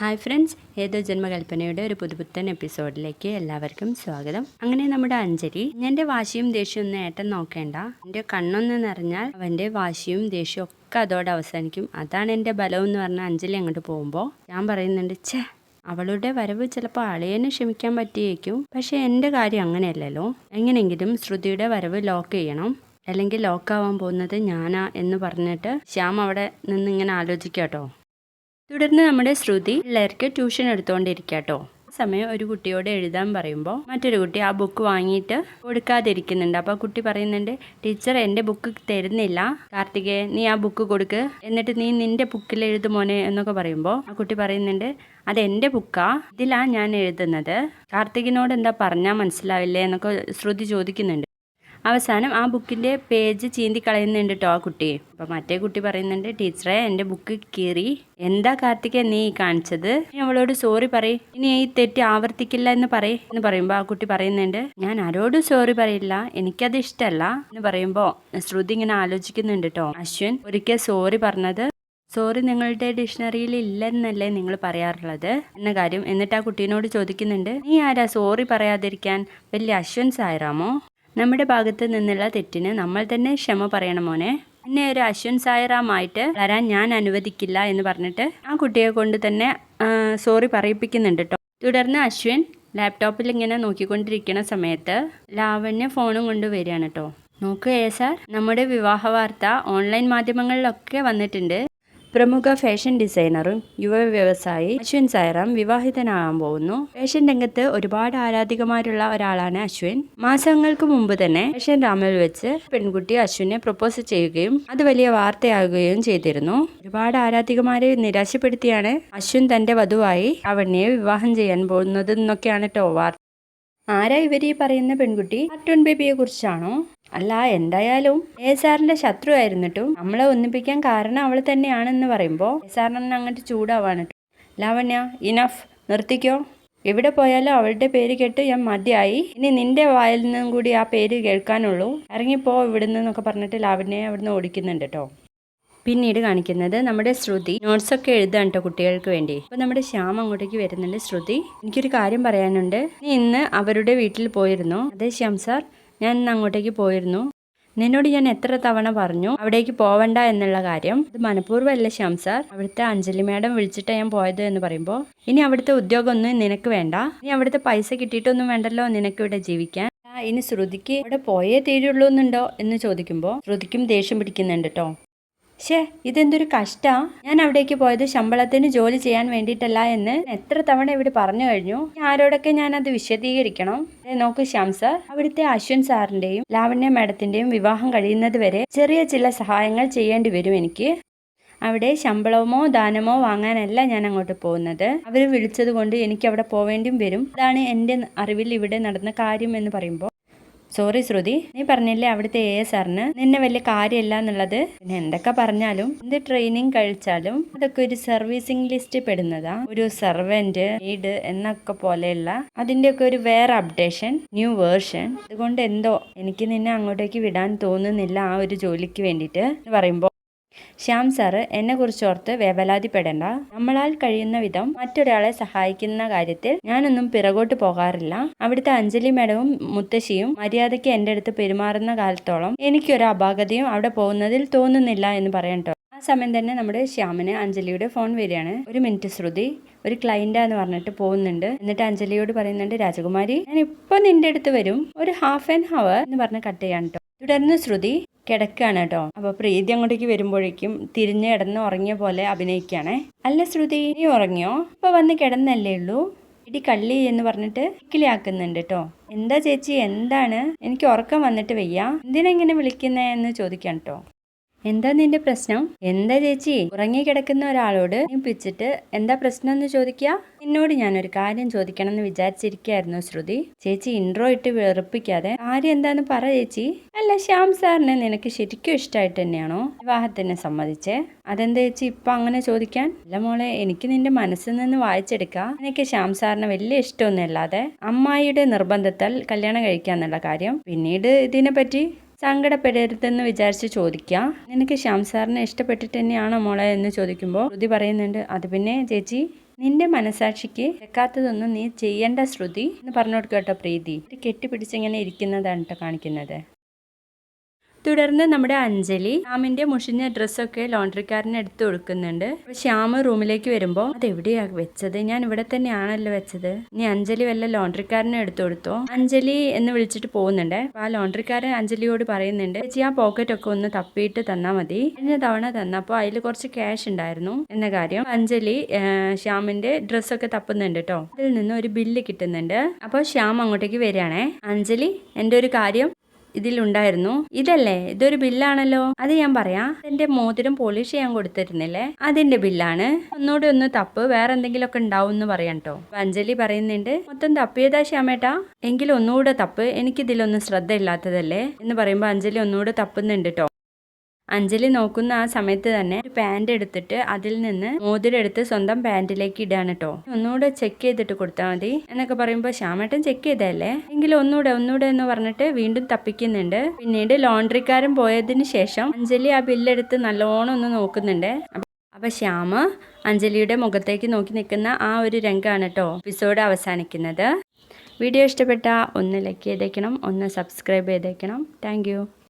Hi friends ഏതോ ജന്മകൽപ്പനയുടെ ഒരു പുതുപുത്തൻ എപ്പിസോഡിലേക്ക് എല്ലാവർക്കും സ്വാഗതം. അങ്ങനെ നമ്മുടെ അഞ്ജലി എന്റെ വാശിയും ദേഷ്യവും ഒന്നും ഏട്ടൻ നോക്കേണ്ട. എന്റെ കണ്ണൊന്ന് നിറഞ്ഞാൽ അവന്റെ വാശിയും ദേഷ്യവും ഒക്കെ അതോടെ അവസാനിക്കും. അതാണ് എന്റെ ബലം എന്ന് പറഞ്ഞ അഞ്ജലി അങ്ങോട്ട് പോകുമ്പോൾ ഞാൻ പറയുന്നുണ്ട് ഛേ അവളുടെ വരവ് ചിലപ്പോൾ അളിയനെ ക്ഷമിക്കാൻ പറ്റിയേക്കും. പക്ഷേ എന്റെ കാര്യം അങ്ങനെയല്ലല്ലോ. എങ്ങനെയെങ്കിലും ശ്രുതിയുടെ വരവ് ലോക്ക് ചെയ്യണം. അല്ലെങ്കിൽ ലോക്കാവാൻ പോകുന്നത് ഞാനാ എന്ന് പറഞ്ഞിട്ട് ശ്യാം അവിടെ നിന്ന് ഇങ്ങനെ ആലോചിക്കാം കേട്ടോ തുടർന്ന് നമ്മുടെ ശ്രുതി പിള്ളേർക്ക് ട്യൂഷൻ എടുത്തുകൊണ്ടിരിക്കാട്ടോ ആ സമയം ഒരു കുട്ടിയോട് എഴുതാൻ പറയുമ്പോൾ മറ്റൊരു കുട്ടി ആ ബുക്ക് വാങ്ങിയിട്ട് കൊടുക്കാതിരിക്കുന്നുണ്ട്. അപ്പോൾ കുട്ടി പറയുന്നുണ്ട് ടീച്ചർ എന്റെ ബുക്ക് തരുന്നില്ല. കാർത്തികേ നീ ആ ബുക്ക് കൊടുക്ക്. എന്നിട്ട് നീ നിന്റെ ബുക്കിൽ എഴുതു മോനെ എന്നൊക്കെ പറയുമ്പോൾ ആ കുട്ടി പറയുന്നുണ്ട് അത് എന്റെ ബുക്കാ. ഇതിലാണ് ഞാൻ എഴുതുന്നത്. കാർത്തികിനോട് എന്താ പറഞ്ഞാൽ മനസ്സിലാവില്ലേ? എന്നൊക്കെ ശ്രുതി ചോദിക്കുന്നുണ്ട്. അവസാനം ആ ബുക്കിന്റെ പേജ് ചീന്തി കളയുന്നുണ്ട് കേട്ടോ ആ കുട്ടി അപ്പോൾ മറ്റേ കുട്ടി പറയുന്നുണ്ട് ടീച്ചറെ എന്റെ ബുക്ക് കീറി. എന്താ കാർത്തിക നീ കാണിച്ചത്? നീ അവളോട് സോറി പറയ്. ഇനി ഈ തെറ്റ് ആവർത്തിക്കില്ല എന്ന് പറയ്. എന്ന് പറയുമ്പോൾ ആ കുട്ടി പറയുന്നുണ്ട് ഞാൻ ആരോടും സോറി പറയില്ല. എനിക്കത് ഇഷ്ടമല്ല എന്ന് പറയുമ്പോൾ ശ്രുതി ഇങ്ങനെ ആലോചിക്കുന്നുണ്ട് കേട്ടോ അശ്വിൻ ഒരിക്കൽ സോറി പറഞ്ഞത് സോറി നിങ്ങളുടെ ഡിക്ഷണറിയിൽ ഇല്ലെന്നല്ലേ നിങ്ങൾ പറയാറുള്ളത്? എന്ന കാര്യം എന്നിട്ട് ആ കുട്ടീനോട് ചോദിക്കുന്നുണ്ട് നീ ആരാ സോറി പറയാതിരിക്കാൻ? വലിയ അശ്വൻ സായറാമോ നമ്മുടെ ഭാഗത്ത് നിന്നുള്ള തെറ്റിന് നമ്മൾ തന്നെ ക്ഷമ പറയണം മോനെ. എന്നെ ഒരു അശ്വൻ സായറാമായിട്ട് വരാൻ ഞാൻ അനുവദിക്കില്ല എന്ന് പറഞ്ഞിട്ട് ആ കുട്ടിയെ കൊണ്ട് തന്നെ സോറി പറയിപ്പിക്കുന്നുണ്ട് കേട്ടോ തുടർന്ന് അശ്വിൻ ലാപ്ടോപ്പിൽ ഇങ്ങനെ നോക്കിക്കൊണ്ടിരിക്കുന്ന സമയത്ത് ലാവണ്യ ഫോണും കൊണ്ട് വരികയാണ് കേട്ടോ നോക്കുക സാർ നമ്മുടെ വിവാഹ വാർത്ത ഓൺലൈൻ മാധ്യമങ്ങളിലൊക്കെ വന്നിട്ടുണ്ട്. പ്രമുഖ ഫാഷൻ ഡിസൈനറും യുവ വ്യവസായി അശ്വിൻ സൈറാം വിവാഹിതനാകാൻ പോകുന്നു. ഫാഷൻ രംഗത്ത് ഒരുപാട് ആരാധികമാരുള്ള ഒരാളാണ് അശ്വിൻ. മാസങ്ങൾക്ക് മുമ്പ് തന്നെ ഫാഷൻ രാമിൽ വെച്ച് പെൺകുട്ടി അശ്വിനെ പ്രപ്പോസ് ചെയ്യുകയും അത് വലിയ വാർത്തയാകുകയും ചെയ്തിരുന്നു. ഒരുപാട് ആരാധികമാരെ നിരാശപ്പെടുത്തിയാണ് അശ്വിൻ തന്റെ വധുവായി അവണ്യെ വിവാഹം ചെയ്യാൻ പോകുന്നത് എന്നൊക്കെയാണ് കേട്ടോ വാർത്ത. ആരാ ഇവർ ഈ പറയുന്ന പെൺകുട്ടി? കാർട്ടൂൺ ബേബിയെ കുറിച്ചാണോ അല്ല എന്തായാലും എ ശത്രു ആയിരുന്നിട്ടും നമ്മളെ ഒന്നിപ്പിക്കാൻ കാരണം അവൾ തന്നെയാണെന്ന് പറയുമ്പോൾ എ അങ്ങോട്ട് ചൂടാവാണ് ലാവണ്യ ഇനഫ് നിർത്തിക്കോ. എവിടെ പോയാലും അവളുടെ പേര് കേട്ട് ഞാൻ മതിയായി. ഇനി നിന്റെ വായിൽ നിന്നും കൂടി ആ പേര് കേൾക്കാനുള്ളൂ. ഇറങ്ങിപ്പോ ഇവിടുന്ന് എന്നൊക്കെ പറഞ്ഞിട്ട് ലാവണ്യെ അവിടുന്ന് ഓടിക്കുന്നുണ്ട് കേട്ടോ പിന്നീട് കാണിക്കുന്നത് നമ്മുടെ ശ്രുതി നോട്ട്സ് ഒക്കെ എഴുതാൻ കേട്ടോ കുട്ടികൾക്ക് വേണ്ടി. അപ്പോൾ നമ്മുടെ ശ്യാം അങ്ങോട്ടേക്ക് വരുന്നുണ്ട് ശ്രുതി. എനിക്കൊരു കാര്യം പറയാനുണ്ട്. ഇന്ന് അവരുടെ വീട്ടിൽ പോയിരുന്നു. അതെ ശ്യാം സാർ. ഞാൻ ഇന്ന് അങ്ങോട്ടേക്ക് പോയിരുന്നു. നിന്നോട് ഞാൻ എത്ര തവണ പറഞ്ഞു അവിടേക്ക് പോവണ്ട എന്നുള്ള കാര്യം. ഇത് മനഃപൂർവമല്ല ശ്യാം സാർ. അവിടുത്തെ അഞ്ജലി മാഡം വിളിച്ചിട്ട് ഞാൻ പോയത് എന്ന് പറയുമ്പോൾ ഇനി അവിടുത്തെ ഉദ്യോഗമൊന്നും നിനക്ക് വേണ്ട. ഇനി അവിടുത്തെ പൈസ കിട്ടിയിട്ടൊന്നും വേണ്ടല്ലോ നിനക്ക് ഇവിടെ ജീവിക്കാൻ. ഇനി ശ്രുതിക്ക് ഇവിടെ പോയേ തീരുള്ളൂ എന്നുണ്ടോ എന്ന് ചോദിക്കുമ്പോൾ ശ്രുതിക്കും ദേഷ്യം പിടിക്കുന്നുണ്ട് കേട്ടോ ഷേ ഇതെന്തൊരു കഷ്ടാ. ഞാൻ അവിടേക്ക് പോയത് ശമ്പളത്തിന് ജോലി ചെയ്യാൻ വേണ്ടിയിട്ടല്ല എന്ന് എത്ര തവണ ഇവിടെ പറഞ്ഞു കഴിഞ്ഞു. ആരോടൊക്കെ ഞാൻ അത് വിശദീകരിക്കണം? നോക്ക് ശ്യാം സാർ. അവിടുത്തെ അശ്വിൻ സാറിന്റെയും ലാവണ്യ മാഡത്തിന്റെയും വിവാഹം കഴിയുന്നത് വരെ ചെറിയ ചില സഹായങ്ങൾ ചെയ്യേണ്ടി വരും എനിക്ക്. അവിടെ ശമ്പളമോ ദാനമോ വാങ്ങാനല്ല ഞാൻ അങ്ങോട്ട് പോകുന്നത്. അവർ വിളിച്ചത് കൊണ്ട് എനിക്ക് അവിടെ പോവേണ്ടിയും വരും. അതാണ് എന്റെ അറിവിൽ ഇവിടെ നടന്ന കാര്യം എന്ന് പറയുമ്പോൾ സോറി ശ്രുതി. നീ പറഞ്ഞില്ലേ അവിടുത്തെ എ സാറിന്? നിന്നെ വലിയ കാര്യമല്ല എന്നുള്ളത്? പിന്നെ എന്തൊക്കെ പറഞ്ഞാലും എന്ത് ട്രെയിനിങ് കഴിച്ചാലും അതൊക്കെ ഒരു സർവീസിങ് ലിസ്റ്റ് പെടുന്നതാ. ഒരു സർവന്റ് നീഡ് എന്നൊക്കെ പോലെയുള്ള അതിന്റെയൊക്കെ ഒരു വേറെ അപ്ഡേഷൻ ന്യൂ വേർഷൻ അതുകൊണ്ട് എന്തോ എനിക്ക് നിന്നെ അങ്ങോട്ടേക്ക് വിടാൻ തോന്നുന്നില്ല ആ ഒരു ജോലിക്ക് വേണ്ടിയിട്ട് പറയുമ്പോൾ ശ്യാം സാറ് എന്നെ കുറിച്ച് ഓർത്ത് വേവലാതിപ്പെടേണ്ട. നമ്മളാൽ കഴിയുന്ന വിധം മറ്റൊരാളെ സഹായിക്കുന്ന കാര്യത്തിൽ ഞാനൊന്നും പിറകോട്ട് പോകാറില്ല. അവിടുത്തെ അഞ്ജലി മേഡവും മുത്തശ്ശിയും മര്യാദയ്ക്ക് എന്റെ അടുത്ത് പെരുമാറുന്ന കാലത്തോളം എനിക്കൊരു അപാകതയും അവിടെ പോകുന്നതിൽ തോന്നുന്നില്ല എന്ന് പറയട്ടോ ആ സമയം തന്നെ നമ്മുടെ ശ്യാമിന് അഞ്ജലിയുടെ ഫോൺ വരികയാണ്. ഒരു മിനിറ്റ് ശ്രുതി ഒരു ക്ലൈന്റാ എന്ന് പറഞ്ഞിട്ട് പോകുന്നുണ്ട്. എന്നിട്ട് അഞ്ജലിയോട് പറയുന്നുണ്ട് രാജകുമാരി ഞാൻ ഇപ്പൊ നിന്റെ അടുത്ത് വരും. ഒരു ഹാഫ് ആൻ ഹവർ എന്ന് പറഞ്ഞ് കട്ട് ചെയ്യാൻ കേട്ടോ തുടർന്ന് ശ്രുതി കിടക്കുകയാണ് കേട്ടോ. അപ്പൊ പ്രീതി അങ്ങോട്ടേക്ക് വരുമ്പോഴേക്കും തിരിഞ്ഞ് കിടന്ന് ഉറങ്ങിയ പോലെ അഭിനയിക്കുകയാണേ അല്ല ശ്രുതി നീ ഉറങ്ങിയോ? ഇപ്പൊ വന്ന് കിടന്നല്ലേ ഉള്ളൂ. ഇടി കള്ളി എന്ന് പറഞ്ഞിട്ട് ഇക്കിളിയാക്കുന്നുണ്ട് കേട്ടോ. എന്താ ചേച്ചി എന്താണ്? എനിക്ക് ഉറക്കം വന്നിട്ട് വയ്യ. എന്തിനാ ഇങ്ങനെ വിളിക്കുന്നേ എന്ന് ചോദിക്കാം കേട്ടോ. എന്താ നിന്റെ പ്രശ്നം? എന്താ ചേച്ചി? ഉറങ്ങി കിടക്കുന്ന ഒരാളോട് പിച്ചിട്ട് എന്താ പ്രശ്നം എന്ന് ചോദിക്കുക എന്നോട് ഒരു കാര്യം ചോദിക്കണം എന്ന് വിചാരിച്ചിരിക്കായിരുന്നു ശ്രുതി. ചേച്ചി ഇൻട്രോ ഇട്ട് വെറുപ്പിക്കാതെ കാര്യം എന്താന്ന് പറ ചേച്ചി. അല്ല ശ്യാം സാറിനെ നിനക്ക് ശരിക്കും ഇഷ്ടമായിട്ട് തന്നെയാണോ വിവാഹത്തിന് സമ്മതിച്ചേ? അതെന്താ ചേച്ചി ഇപ്പൊ അങ്ങനെ ചോദിക്കാൻ? അല്ല മോളെ എനിക്ക് നിന്റെ മനസ്സിൽ നിന്ന് വായിച്ചെടുക്കാം. എനിക്ക് ശ്യാം സാറിന് വലിയ ഇഷ്ടമൊന്നും അല്ലാതെ അമ്മായിയുടെ നിർബന്ധത്താൽ കല്യാണം കഴിക്കാന്നുള്ള കാര്യം. പിന്നീട് ഇതിനെപ്പറ്റി? സങ്കടപ്പെടരുതെന്ന് വിചാരിച്ച് ചോദിക്കാം. നിനക്ക് ശ്യാം സാറിനെ ഇഷ്ടപ്പെട്ടിട്ട് തന്നെയാണോ മോളെ എന്ന് ചോദിക്കുമ്പോൾ ശ്രുതി പറയുന്നുണ്ട് അത് പിന്നെ ചേച്ചി നിന്റെ മനസാക്ഷിക്ക് വെക്കാത്തതൊന്നും നീ ചെയ്യേണ്ട ശ്രുതി എന്ന് പറഞ്ഞു കൊടുക്കുക കേട്ടോ പ്രീതി. കെട്ടിപ്പിടിച്ചിങ്ങനെ ഇരിക്കുന്നതാണ് കേട്ടോ കാണിക്കുന്നത്. തുടർന്ന് നമ്മുടെ അഞ്ജലി ശ്യാമിന്റെ മുഷിഞ്ഞ ഡ്രസ്സൊക്കെ ലോണ്ടറിക്കാരന് എടുത്തു കൊടുക്കുന്നുണ്ട്. ശ്യാമ ശ്യാം റൂമിലേക്ക് വരുമ്പോൾ അത് എവിടെയാ വെച്ചത്? ഞാൻ ഇവിടെ തന്നെയാണല്ലോ വെച്ചത്. ഇനി അഞ്ജലി വല്ല ലോണ്ടറിക്കാരനെ എടുത്തു കൊടുത്തോ? അഞ്ജലി എന്ന് വിളിച്ചിട്ട് പോകുന്നുണ്ട്. അപ്പൊ ആ ലോണ്ടറിക്കാരൻ അഞ്ജലിയോട് പറയുന്നുണ്ട് ചേച്ചി ആ പോക്കറ്റ് ഒക്കെ ഒന്ന് തപ്പിയിട്ട് തന്നാ മതി. കഴിഞ്ഞ തവണ തന്നപ്പോൾ അതിൽ കുറച്ച് ക്യാഷ് ഉണ്ടായിരുന്നു. എന്ന കാര്യം അഞ്ജലി ശ്യാമിന്റെ ഡ്രസ്സൊക്കെ തപ്പുന്നുണ്ട് കേട്ടോ അതിൽ നിന്ന് ഒരു ബില്ല് കിട്ടുന്നുണ്ട്. അപ്പോൾ ശ്യാം അങ്ങോട്ടേക്ക് വരികയാണേ. അഞ്ജലി എന്റെ ഒരു കാര്യം ഇതിലുണ്ടായിരുന്നു. ഇതല്ലേ? ഇതൊരു ബില്ലാണല്ലോ. അത് ഞാൻ പറയാം. എന്റെ മോതിരം പോളിഷ് ചെയ്യാൻ കൊടുത്തിരുന്നില്ലേ? അതിന്റെ ബില്ലാണ്. ഒന്നുകൂടി ഒന്ന് തപ്പ്. വേറെ എന്തെങ്കിലുമൊക്കെ ഉണ്ടാവും എന്ന് പറയാം കേട്ടോ. അഞ്ജലി പറയുന്നുണ്ട് മൊത്തം തപ്പിയതാ ശ്യാമേട്ടാ? എങ്കിലും ഒന്നുകൂടെ തപ്പ്. എനിക്കിതിലൊന്നും ശ്രദ്ധ ഇല്ലാത്തതല്ലേ എന്ന് പറയുമ്പോൾ അഞ്ജലി ഒന്നുകൂടെ തപ്പുന്നുണ്ട് കേട്ടോ. അഞ്ജലി നോക്കുന്ന ആ സമയത്ത് തന്നെ ഒരു പാന്റ് എടുത്തിട്ട് അതിൽ നിന്ന് മോതിരെടുത്ത് സ്വന്തം പാന്റിലേക്ക് ഇടാണ് കേട്ടോ ഒന്നുകൂടെ ചെക്ക് ചെയ്തിട്ട് കൊടുത്താൽ മതി എന്നൊക്കെ പറയുമ്പോൾ ശ്യാമേട്ടൻ ചെക്ക് ചെയ്തല്ലേ എങ്കിലും ഒന്നുകൂടെ ഒന്നുകൂടെ എന്ന് പറഞ്ഞിട്ട് വീണ്ടും തപ്പിക്കുന്നുണ്ട്. പിന്നീട് ലോണ്ടറിക്കാരൻ പോയതിന് ശേഷം അഞ്ജലി ആ ബില്ലെടുത്ത് നല്ലോണം ഒന്ന് നോക്കുന്നുണ്ട്. അപ്പൊ ശ്യാമ അഞ്ജലിയുടെ മുഖത്തേക്ക് നോക്കി നിൽക്കുന്ന ആ ഒരു രംഗമാണ് കേട്ടോ എപ്പിസോഡ് അവസാനിക്കുന്നത്. വീഡിയോ ഇഷ്ടപ്പെട്ട ഒന്ന് ലൈക്ക് ചെയ്തേക്കണം ഒന്ന് സബ്സ്ക്രൈബ് ചെയ്തേക്കണം. താങ്ക്